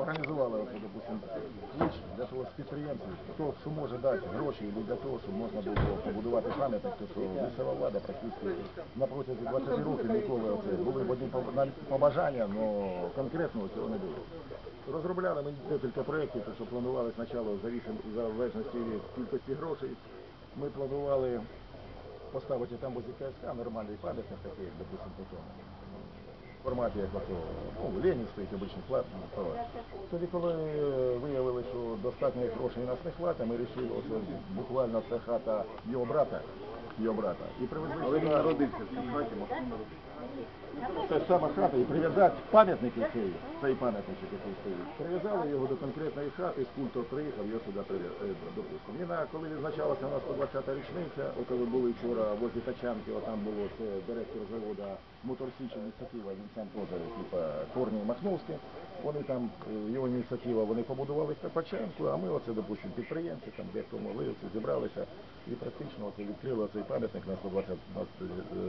організували, оце, допустим, ключ для того з підприємців, хто що може дати гроші або для того, щоб можна було побудувати пам'ятник, то що місцева влада практично на протязі 20 років ніколи оце були б одні побажання, але конкретного цього не було. Розробляли ми декілька проєктів, що планували спочатку в залежності від кількості грошей. Ми планували поставити там возле КСК нормальний пам'ятник такий, допустим, по тому. В форматі як ото, ну, Ленін стоїть обичний плат. Тоді, коли е, виявили, що достатньо грошей нас не хватить, ми вирішили, ось буквально це хата його брата, його брата. І привезли Але він народився ж сама хата і прив'язати пам'ятники цей, цей пам'ятничок, який стоїть. Прив'язали його до конкретної хати, скульптор приїхав, його сюди е. І на, коли відзначалася у нас 120 річниця, от коли були вчора возле Тачанки, там було це директор заводу Моторсіч ініціатива, він сам теж, типа, Корній Махновський. Вони там, е, його ініціатива, вони побудували Тачанку, а ми оце, допустим, підприємці, там дехто молився, зібралися і практично оце відкрили цей пам'ятник на 120 на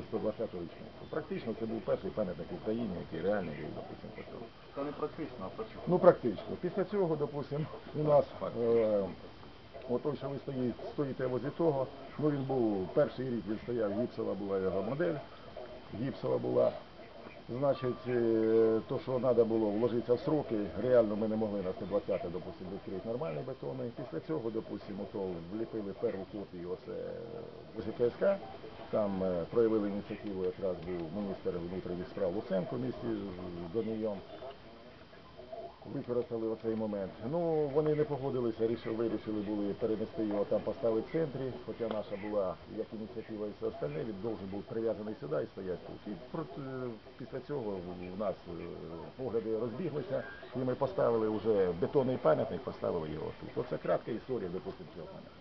120 річницю. Практично це був перший пам'ятник в Україні, який реально був, допустимо, почав. Це не практично, а почав. Ну, практично. Після цього, допустимо, у нас е, той, що ви стоїть, стоїте возі того, ну він був перший рік, він стояв, гіпсова була його модель, гіпсова була. Значить, е, то, що треба було вложитися в сроки, реально ми не могли на 120 допустимо, відкрити нормальний бетон. Після цього, допустимо, то вліпили першу копію оце ЖКСК. Там е, проявили ініціативу, якраз був міністр внутрішніх справ Луценко в місті з Донієм використали оцей момент. Ну, вони не погодилися, рішили, вирішили були перенести його там поставити в центрі, хоча наша була як ініціатива і все остальне, він должен був прив'язаний сюди і стояти тут. І проти, після цього у нас е, погляди розбіглися, і ми поставили вже бетонний пам'ятник, поставили його тут. Оце кратка історія, допустимо, цього пам'ятника.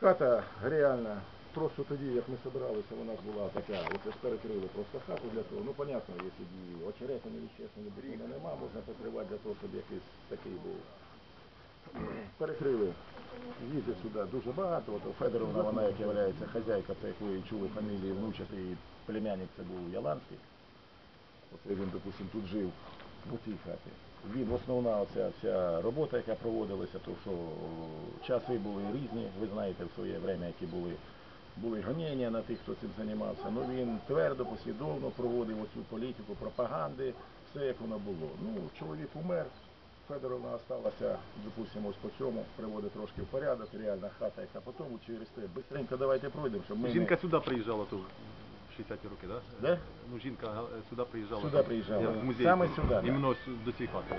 Хата реальна. Просто тоді, як ми збиралися, вона ж була така, оце ж перекрили просто хату для того. Ну, понятно, якщо дії очеретини вещественні бетону нема, можна покривати для того, щоб якийсь такий був. Перекрили. Їздить сюди дуже багато. От Федоровна, вона як є хазяйка, це як ви чули фамілії внучатий племянник, це був Яланський. Оце він, допустим, тут жив у цій хаті. Він основна оця вся робота, яка проводилася, то що часи були різні, ви знаєте, в своє время, які були, були гоніння на тих, хто цим займався. Ну він твердо, послідовно проводив оцю політику пропаганди, все як воно було. Ну, чоловік умер, Федоровна осталася, допустимо, ось по цьому, приводить трошки в порядок, реальна хата, яка потім через те. Бистренько давайте пройдемо, щоб ми Жінка не... сюди приїжджала тут в 60-ті роки, так? Де? Ну, жінка е, сюди приїжджала. Сюди приїжджала. В музей. Саме сюди. Іменно до цієї хати.